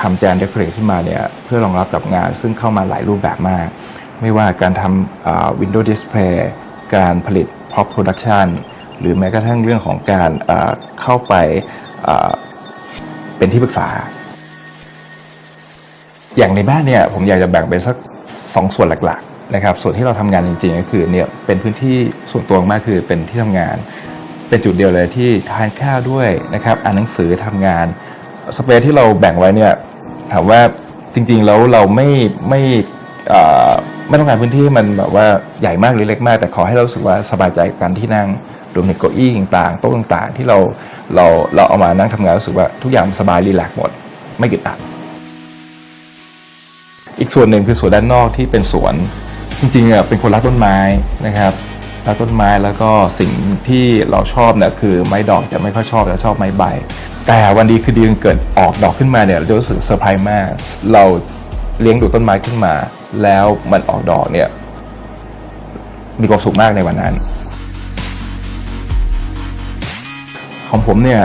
ทำแจนเดคอเรทขึ้นมาเนี่ยเพื่อรองรับกับงานซึ่งเข้ามาหลายรูปแบบมาก ไม่ว่าการทำวินโดว์ดิสเพลย์การผลิต Pop Production หรือแม้กระทั่งเรื่องของการเข้าไปเอ่อเป็นที่ปรึกษา อย่างในบ้านเนี่ยผมอยากจะแบ่งเป็นสักสองส่วนหลักๆนะครับส่วนที่เราทำงานจริงๆก็คือเนี่ยเป็นพื้นที่ส่วนตัวมากคือเป็นที่ทำงาน เป็นจุดเดียวเลยที่ทานข้าวด้วยนะครับอ่านหนังสือทำงานสเปซที่เราแบ่งไว้เนี่ย ถามว่าจริง ๆ แล้วเราไม่ไม่ไม่ต้องการพื้นที่มันแบบว่าใหญ่มากหรือเล็กมาก แต่ขอให้เราสึกว่าสบายใจกับการที่นั่งรวมถึงเก้าอี้ต่างๆโต๊ะต่างๆ ที่เราเราเราเอามานั่งทำงานรู้สึกว่าทุกอย่างสบายรีแลกหมด ไม่กึดอัดอีกส่วนหนึ่งคือสวนด้านนอกที่เป็นสวน จริงๆอะเป็นคนรักต้นไม้นะครับรักต้นไม้แล้วก็สิ่งที่เราชอบเนี่ยคือไม้ดอกจะไม่ค่อยชอบแต่ชอบไม้ใบ แต่วันดีคือดีมันเกิดออกดอกขึ้นมาเนี่ยเราจะรู้สึกเซอร์ไพรส์มาก เราเลี้ยงดูต้นไม้ขึ้นมา แล้วมันออกดอกเนี่ยมีความสุขมากในวันนั้น ของผมเนี่ย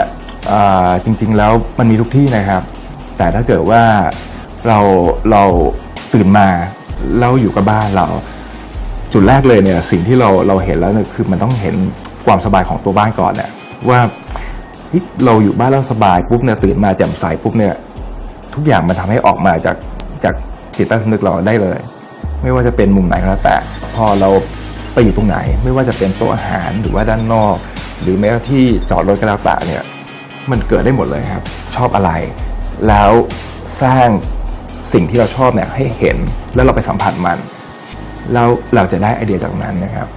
จริง ๆ แล้วมันมีทุกที่นะครับ แต่ถ้าเกิดว่าเราเราตื่นมาแล้วอยู่กับบ้านเรา จุดแรกเลยเนี่ยสิ่งที่เราเราเห็นแล้วเนี่ยคือมันต้องเห็นความสบายของตัวบ้านก่อนเนี่ยว่า เราอยู่บ้านแล้วสบายปุ๊บเนี่ยตื่นมาแจ่มใสปุ๊บเนี่ยทุกอย่างมันทำให้ออกมาจากจากจิตใต้สำนึกเราได้เลย ไม่ว่าจะเป็นมุมไหนก็แล้วแต่ พอเราไปอยู่ตรงไหน ไม่ว่าจะเป็นโต๊ะอาหารหรือว่าด้านนอก หรือแม้กระที่จอดรถก็แล้วแต่เนี่ยมันเกิดได้หมดเลยครับ ชอบอะไร แล้วสร้างสิ่งที่เราชอบเนี่ยให้เห็นแล้วเราไปสัมผัสมัน แล้วเราจะได้ไอเดียจากตรงนั้นนะครับ